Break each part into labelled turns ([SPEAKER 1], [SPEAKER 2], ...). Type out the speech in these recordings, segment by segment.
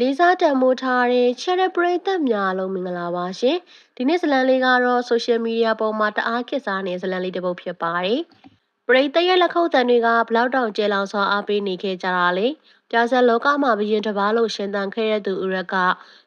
[SPEAKER 1] လေးစားတန်မိုးထားတဲ့ Cherry ပရိသတ်များလုံးမင်္ဂလာပါရှင်ဒီနေ့ဇလံလေးကတော့ social media ပေါ်မှာတအားခစ်စားနေတဲ့ဇလံလေးတစ်ပုဒ်ဖြစ်ပါတယ်ပရိသတ်ရဲ့လက်ခုပ်တန်တွေကဘလောက်တောင်ကျဲလောင်စွာအားပေးနေခဲ့ကြတာလေပြာဆက်လောကမှာဘရင်တစ်ပါးလို့ရှင်သန်ခဲ့တဲ့သူဥရက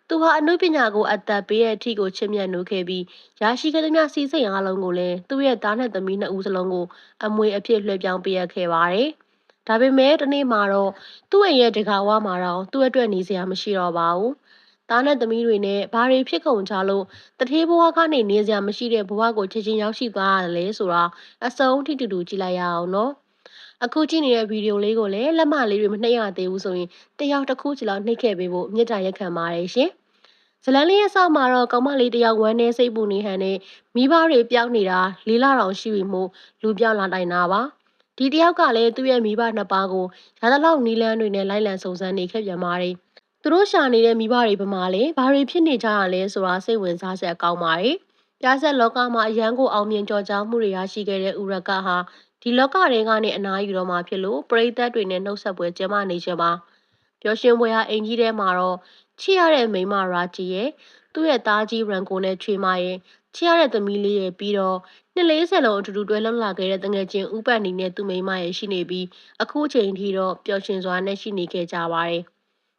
[SPEAKER 1] သူဟာအနုပညာကိုအသက်ပေးတဲ့အထီကိုချစ်မြတ်နိုးခဲ့ပြီးရရှိခဲ့သမျှစီးစိမ်အားလုံးကိုလည်းသူ့ရဲ့သားနဲ့သမီးနှစ်ဦးစလုံးကိုအမွေအဖြစ်လွှဲပြောင်းပေးရခဲ့ပါတယ်။ ဒါပေမဲ့ဒီနေ့မှာတော့သူ့ရဲ့တကာဝမှာတော့သူ့အတွက်နေစရာမရှိတော့ပါဘူး။သားနဲ့သမီးတွေနဲ့ဘာတွေဖြစ်ကုန်ကြလို့တထေးဘဝကနေနေစရာမရှိတဲ့ဘဝကိုချက်ချင်းရောက်ရှိသွားရတယ်လေဆိုတာအစုံထိတူတူကြည့်လိုက်ရအောင်နော်။အခုကြည့်နေတဲ့ဗီဒီယိုလေးကိုလည်းလက်မလေးတွေမနှိပ်ရသေးဘူးဆိုရင်တယောက်တစ်ခုစီလောက်နှိပ်ခဲ့ပေးဖို့မြစ်တာရက်ခံပါတယ်ရှင်။ဇလန်လေးရဲ့ဆောက်မှာတော့ကောင်းမလေးတယောက်ဝမ်းနေစိတ်ပူနေဟန်နဲ့မိဘတွေပြောင်းနေတာလေးလာတောင်ရှိပြီမို့လူပြောင်းလာတိုင်တာပါ။ ဒီတယောက်ကလည်းသူ့ရဲ့မိဘနှစ်ပါးကိုရသလောက်နီလန်းတွေနဲ့လိုက်လံစုံစမ်းနေခဲ့ပြန်ပါတယ်။သူတို့ရှာနေတဲ့မိဘတွေပမာလဲဘာတွေဖြစ်နေကြရလဲဆိုတာစိတ်ဝင်စားစရာကောင်းပါတယ်။ပြားဆက်လောကမှာအရန်ကိုအောင်မြင်ကြော်ကြားမှုတွေရရှိခဲ့တဲ့ဥရကဟာဒီလောကတွေကနေအနားယူတော့မှဖြစ်လို့ပရိသတ်တွေနဲ့နှုတ်ဆက်ပွဲကျင်းပနေခြင်းပါပျော်ရွှင်ပွဲဟာအိမ်ကြီးထဲမှာတော့ချစ်ရတဲ့မိန်းမရာကြီးရဲ့သူ့ရဲ့သားကြီးရန်ကိုနဲ့ချွေမရဲ့ ချစ်ရတဲ့သမီးလေးရဲ့ပြီးတော့နှစ်40လုံးအတူတူတွဲလှုပ်လာခဲ့တဲ့တငယ်ချင်းဥပတ်နေနဲ့သူ့မိန်းမရဲ့ရှိနေပြီးအခုချိန်ထိတော့ပျော်ရွှင်စွာနဲ့ရှိနေခဲ့ကြပါတယ်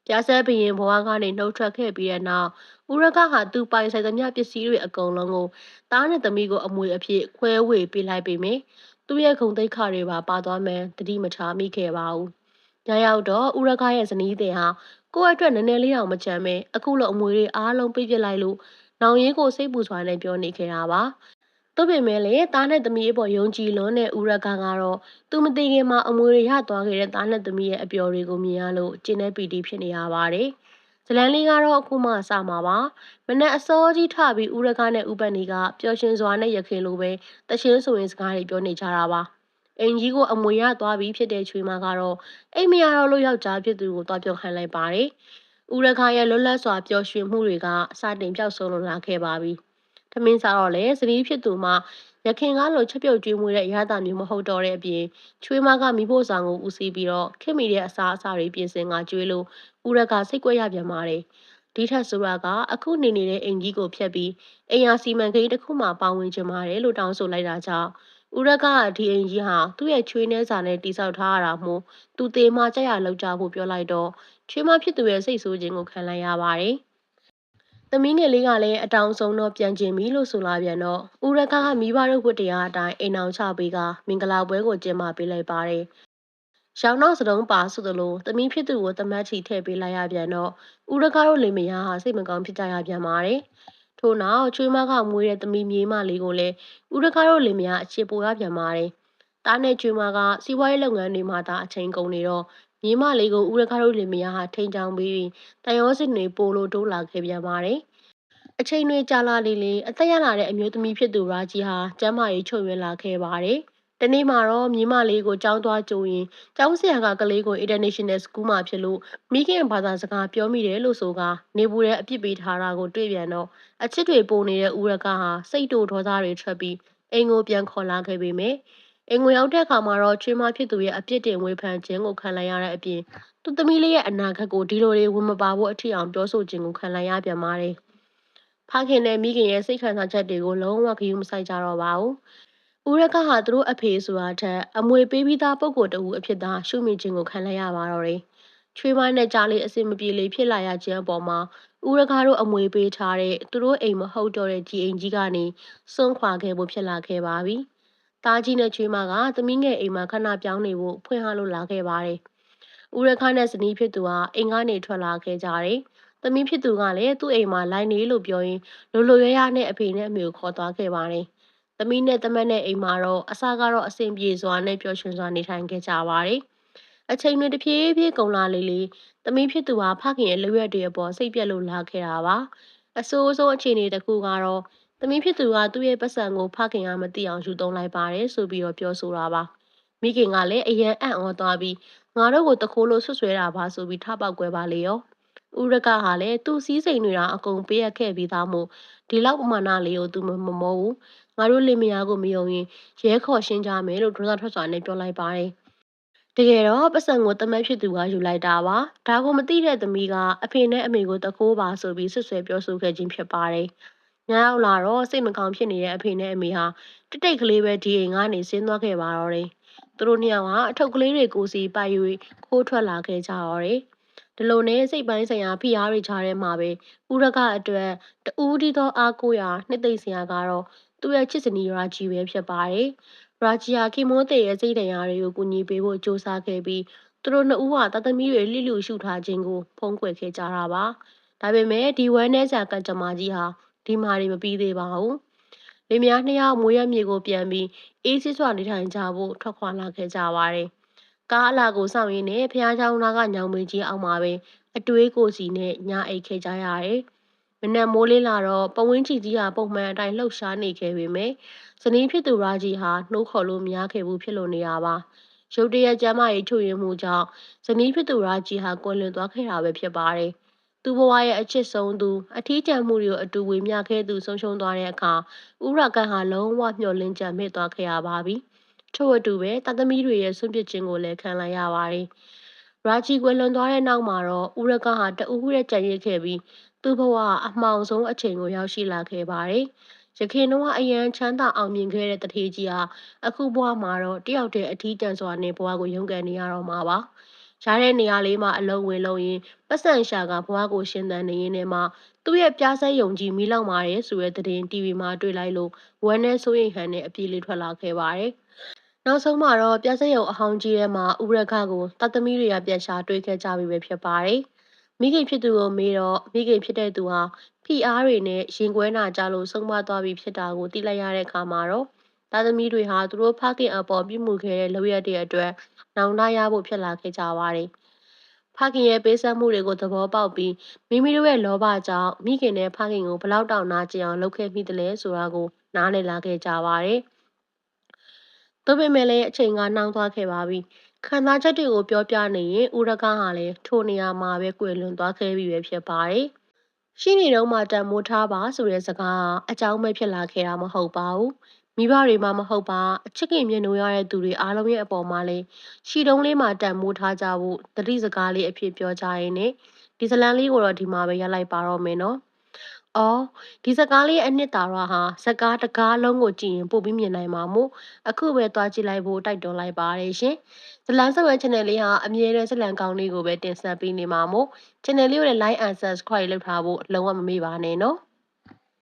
[SPEAKER 1] ပြားဆဲဘရင်ဘဝကနေနှုတ်ထွက်ခဲ့ပြီးတဲ့နောက်ဦးရကဟာသူပိုင်ဆိုင်သမျှပစ္စည်းတွေအကုန်လုံးကိုသားနဲ့သမီးကိုအမွေအဖြစ်ခွဲဝေပေးလိုက်ပေမယ့်သူ့ရဲ့ဂုံတိတ်ခါတွေပါပါသွားမှန်းတတိမထားမိခဲ့ပါဘူး။ညရောက်တော့ဦးရကရဲ့ဇနီးတဲ့ဟာကိုယ့်အတွက်နည်းနည်းလေးတောင်မချမ်းပဲအခုလိုအမွေတွေအားလုံးပြစ်ပြစ်လိုက်လို့ နောင်ရင်းကိုစိတ်ပူစွာနဲ့ပြောနေခဲ့တာပါ။သို့ပေမဲ့လည်းသားနဲ့သမီးအပေါ်ယုံကြည်လွန်းတဲ့ဦးရကကတော့သူမသိခင်မှာအမွေတွေရသွားခဲ့တဲ့သားနဲ့သမီးရဲ့အပျော်တွေကိုမြင်ရလို့ကျင်းတဲ့ပီတီဖြစ်နေရပါတယ်။ဇလန်လေးကတော့အခုမှစမှာပါမနဲ့အစောကြီးထပြီးဦးရကားနဲ့ဦးပန်နေကပျော်ရွှင်စွာနဲ့ရခင်လိုပဲတချင်းဆိုရင်စကားတွေပြောနေကြတာပါအင်ကြီးကိုအမွေရသွားပြီးဖြစ်တဲ့ချွေမကတော့အိမ်မရတော့လို့ယောက်ျားဖြစ်သူကိုတွားပြောခိုင်းလိုက်ပါတယ် ဦးရကားရဲ့လွတ်လပ်စွာပျော်ရွှင်မှုတွေကစတင်ပြောက်ဆုံးလာခဲ့ပါပြီ။ထမင်းစားတော့လေစပီးဖြစ်သူမှရခင်ကားလိုချက်ပြုတ်ကျွေးမွေးတဲ့ရတာမျိုးမဟုတ်တော့တဲ့အပြင်ချွေးမကမိဖို့ဆောင်ကိုဦးစီးပြီးတော့ခင်မိတဲ့အစားအစာတွေပြင်ဆင်ကကျွေးလို့ဦးရကစိတ်ကွက်ရပြန်ပါတယ်ဒီထက်ဆိုတာကအခုနေနေတဲ့အင်ကြီးကိုဖျက်ပြီးအိမ်ယာစီမံကိန်းတစ်ခုမှပါဝင်ချင်ပါတယ်လို့တောင်းဆိုလိုက်တာကြောင့် ဦးရကဒီအင်ကြီးဟာသူ့ရဲ့ချွေးနှဲစာနဲ့တိဆောက်ထားရတာမို့သူသေးမှကြက်ရလောက်ကြဖို့ပြောလိုက်တော့ချွေးမဖြစ်သူရဲ့စိတ်ဆိုးခြင်းကိုခံလိုက်ရပါတယ်။သမီးငယ်လေးကလည်းအတောင်ဆုံးတော့ပြန်ကျင်ပြီလို့ဆိုလာပြန်တော့ဦးရကကမိဘတို့ဝတ်တရားအတိုင်းအိမ်အောင်ချပေးကမင်္ဂလာပွဲကိုကျင်းပပေးလိုက်ပါတယ်။ရောင်နောက်စတုံးပါဆိုသလိုသမီးဖြစ်သူကိုတမတ်ချီထည့်ပေးလိုက်ရပြန်တော့ဦးရကတို့လင်မယားဟာစိတ်မကောင်းဖြစ်ကြရပြန်ပါတယ်။ ထို့နောက်ချွေးမကမွေးတဲ့သမီးမြေးမလေးကိုလည်းဦးရကတို့လင်မယားအခြေပိုရပြန်ပါတယ်။တားနဲ့ချွေးမကစီးပွားရေးလုပ်ငန်းတွေမှာသာအချိန်ကုန်နေတော့မြေမလေးကိုဦးရခါတို့လင်မယားဟာထိန်ချောင်းပြီးတန်ရောစစ်တွေပိုလိုတိုးလာခဲ့ပြန်ပါတယ်။အချိန်တွေကြာလာလေလေအသက်ရလာတဲ့အမျိုးသမီးဖြစ်သူရာကြီးဟာကျမ်းမာရေးချုပ်ရွံ့လာခဲ့ပါတယ်။ တနေ့မှာတော့မြေမလေးကိုကြောင်းသွားကြိုရင်ကျောင်းဆရာကကလေးကို International School မှာဖြစ်လို့မိခင်ဘာသာစကားပြောမိတယ်လို့ဆိုကနေပူတဲ့အပြစ်ပေးထားတာကိုတွေ့ပြန်တော့အချစ်တွေပုံနေတဲ့ဦးရကဟာစိတ်တူဒေါသတွေထွက်ပြီးအိမ်ကိုပြန်ခေါ်လာခဲ့ပေမယ့်အိမ်ကိုရောက်တဲ့အခါမှာတော့ချွေးမဖြစ်သူရဲ့အပြစ်တင်ဝေဖန်ခြင်းကိုခံလိုက်ရတဲ့အပြင်သူသမီးလေးရဲ့အနာဂတ်ကိုဒီလိုတွေဝင်မပါဖို့အထီအောင်ပြောဆိုခြင်းကိုခံလိုက်ရပြန်ပါတယ်။ဖခင်နဲ့မိခင်ရဲ့စိတ်ခံစားချက်တွေကိုလုံးဝဂရုမစိုက်ကြတော့ပါဘူး။ ဦးရကဟာသူတို့အဖေဆိုတာထက်အမွေပေးပြီးသားပုံကိုတူအဖြစ်သာရှုမြင်ခြင်းကိုခံလိုက်ရပါတော့တယ်။ချွေးမနဲ့ကြားလေးအစင်မပြေလေးဖြစ်လာရခြင်းအပေါ်မှာဦးရကားတို့အမွေပေးထားတဲ့သူတို့အိမ်မဟုတ်တော့တဲ့ကြီးအိမ်ကြီးကနေစွန့်ခွာခဲ့ဖို့ဖြစ်လာခဲ့ပါပြီ။သားကြီးနဲ့ချွေးမကသမီးငယ်အိမ်မှာခဏပြောင်းနေဖို့ဖွင့်ဟလို့လာခဲ့ပါတယ်။ဦးရခနဲ့ဇနီးဖြစ်သူကအိမ်ကနေထွက်လာခဲ့ကြတယ်။သမီးဖြစ်သူကလည်းသူ့အိမ်မှာလိုက်နေလို့ပြောရင်လိုလိုရရနဲ့အဖေနဲ့အမေကိုခေါ်သွားခဲ့ပါတယ်။ သမီးနဲ့တမက်နဲ့အိမ်မှာတော့အစကတော့အဆင်ပြေစွာနဲ့ပျော်ရွှင်စွာနေထိုင်ခဲ့ကြပါတယ်။အချိန်တွေတဖြည်းဖြည်းကုန်လာလေလေသမီးဖြစ်သူဟာဖခင်ရဲ့လွရွက်တွေအပေါ်စိတ်ပြက်လို့လာခဲ့တာပါ။အဆိုးဆုံးအခြေအနေတစ်ခုကတော့သမီးဖြစ်သူကသူ့ရဲ့ပတ်စံကိုဖခင်ကမသိအောင်ယူသုံးလိုက်ပါတယ်ဆိုပြီးတော့ပြောဆိုတာပါမိခင်ကလည်းအရန်အံ့ဩသွားပြီးငါတို့ကိုတခိုးလို့ဆွဆွဲတာပါဆိုပြီးထပေါက်ကွဲပါလေရောဥရကဟာလည်းသူ့စည်းစိမ်တွေအကုန်ပေးရခဲ့ပြီးသားမို့ဒီလောက်ပမာဏလေးကိုသူမမမောဘူး ငါတို့လင်မယားကိုမယုံရင်ရဲခေါ်ရှင်းကြမယ်လို့ဒေါသထွက်စွာနဲ့ပြောလိုက်ပါတယ်တကယ်တော့ပတ်စံကိုတမက်ဖြစ်သူကယူလိုက်တာပါဒါကိုမသိတဲ့သမီးကအဖေနဲ့အမေကိုတကိုးပါဆိုပြီးဆွဆွဲပြောဆိုခဲ့ခြင်းဖြစ်ပါတယ်ညရောက်လာတော့စိတ်မကောင်းဖြစ်နေတဲ့အဖေနဲ့အမေဟာတိတ်တိတ်ကလေးပဲဒီအိမ်ကနေဆင်းသွားခဲ့ပါတော့တယ်သူတို့နှစ်ယောက်ဟာအထုပ်ကလေးတွေကိုစီပိုက်၍ခိုးထွက်လာခဲ့ကြတော့တယ်ဒီလိုနဲ့စိတ်ပိုင်းဆိုင်ရာဖိအားတွေချားထဲမှာပဲဥရကအတွက်တူးတီသောအားကိုးရာနှစ်သိမ့်စရာကတော့ သူ့ရဲ့ချစ်စနီရာကြီးပဲဖြစ်ပါတယ်။ရာဂျီယာကီမိုတေရဲ့စိတ်တရားတွေကိုကူညီပေးဖို့စ조사ခဲ့ပြီးသူတို့နှစ်ဦးဟာတသမီတွေလိလူရှုထားခြင်းကိုဖုံးကွယ်ခဲ့ကြတာပါ။ဒါပေမဲ့ဒီဝမ်းနဲ့ဆာကံကြမ္မာကြီးဟာဒီမာတွေမပြီးသေးပါဘူး။လင်မယားနှစ်ယောက်မွေးရမြေကိုပြန်ပြီးအေးစစ်စွာနေထိုင်ကြဖို့ထွက်ခွာလာခဲ့ကြပါတယ်။ကားအလာကိုစောင့်ရင်းနဲ့ဖះเจ้าနာကညောင်မင်းကြီးအောက်မှာပဲအတွေးကိုစီနဲ့ညအိတ်ခဲ့ကြရတယ်။ မနက်မိုးလေးလာတော့ပဝင်းချီကြီးဟာပုံမှန်အတိုင်းလှုပ်ရှားနေခဲ့ပေမဲ့ဇနီးဖြစ်သူရာကြီးဟာနှိုးခေါ်လို့မရခဲ့ဘူးဖြစ်လို့နေရပါ။ရုတ်တရက်ကျမ်းမာရေးချွတ်ယွင်းမှုကြောင့်ဇနီးဖြစ်သူရာကြီးဟာကွယ်လွန်သွားခဲ့တာပဲဖြစ်ပါတယ်။သူ့ဘဝရဲ့အချစ်ဆုံးသူအထီးကျန်မှုတွေကိုအတူဝေမျှခဲ့သူဆုံးရှုံးသွားတဲ့အခါဥရကန်ဟာလုံးဝမျှော်လင့်ချက်မဲ့သွားခဲ့ရပါပြီ။ထို့အတူပဲတသမီးတွေရဲ့ဆွန့်ပစ်ခြင်းကိုလည်းခံလိုက်ရပါတယ်။ရာချီကွယ်လွန်သွားတဲ့နောက်မှာတော့ဥရကန်ဟာတအူးရဲ့ကြံရစ်ခဲ့ပြီး သူ့ဘဝအမှောင်ဆုံးအချိန်ကိုရောက်ရှိလာခဲ့ပါတယ်။ရခင်တော့အရန်ချမ်းသာအောင်မြင်ခဲ့တဲ့တထေးကြီးဟာအခုဘဝမှာတော့တယောက်တည်းအထီးကျန်စွာနဲ့ဘဝကိုရုန်းကန်နေရတော့မှာပါ။ရှားတဲ့နေရာလေးမှာအလုံးဝင်လုံးရင်ပတ်စံရှာကဘဝကိုရှင်သန်နေရင်းနဲ့မှသူ့ရဲ့ပြားစဲယုံကြည်မိလောက်မာရဲဆိုတဲ့သတင်း TV မှာတွေ့လိုက်လို့ဝမ်းနဲ့စိုးရိမ်ဟန်နဲ့အပြေးလေးထွက်လာခဲ့ပါတယ်။နောက်ဆုံးမှာတော့ပြားစဲယုံအဟောင်းကြီးထဲမှာဥရခကိုတသမီတွေကပြန်ရှာတွေ့ခဲ့ကြပြီပဲဖြစ်ပါတယ်။ မိခင်ဖြစ်သူကိုမေးတော့မိခင်ဖြစ်တဲ့သူဟာဖိအားတွေနဲ့ရင်ကွဲနာကြလို့ဆုံးမသွားပြီဖြစ်တာကိုသိလိုက်ရတဲ့အခါမှာတော့သားသမီးတွေဟာသူတို့ဖခင်အပေါ်ပြုမှုခဲ့တဲ့လုပ်ရက်တွေအတွက်နောင်တရဖို့ဖြစ်လာခဲ့ကြပါတယ်။ဖခင်ရဲ့ပေးဆက်မှုတွေကိုသဘောပေါက်ပြီးမိမိတို့ရဲ့လောဘကြောင့်မိခင်နဲ့ဖခင်ကိုဘလောက်တောင်နာကျင်အောင်လုပ်ခဲ့မိတယ်လဲဆိုတာကိုနားလည်လာခဲ့ကြပါတယ်။သို့ပေမဲ့လည်းအချိန်ကနှောင်းသွားခဲ့ပါပြီ။ ခံစားချက်တွေကိုပြောပြနေရင်ဦးရကားဟာလည်းထိုနေရာမှာပဲကွယ်လွန်သွားခဲ့ပြီပဲဖြစ်ပါတယ်။ရှိနေတော့မှတန်မိုးထားပါဆိုတဲ့စကားအကြောင်းပဲဖြစ်လာခဲ့တာမဟုတ်ပါဘူး။မိဘတွေမှမဟုတ်ပါအချစ်ခင်မြင်လို့ရတဲ့သူတွေအားလုံးရဲ့အပေါ်မှာလည်းရှီတုံးလေးမှာတန်မိုးထားကြဖို့တတိစကားလေးအဖြစ်ပြောကြရင်းနဲ့ဒီဇလန်လေးကိုတော့ဒီမှာပဲရလိုက်ပါတော့မယ်နော်။ အော် ဒီစကားလေးအနှစ်သာရဟာစကားတကားလုံးကိုကြည့်ရင် ပို့ပြီးမြင်နိုင်မှာမို့ အခုပဲသွားကြည့်လိုက်ဖို့ တိုက်တွန်းလိုက်ပါတယ်ရှင်။ဇလန်စဝဲ channel လေးဟာ အမြဲတမ်းဇလန်ကောင်းလေးကိုပဲ တင်ဆက်ပေးနေမှာမို့ channel လေးကိုလည်း like and subscribe လုပ်ထားဖို့ လုံးဝမမေ့ပါနဲ့နော်။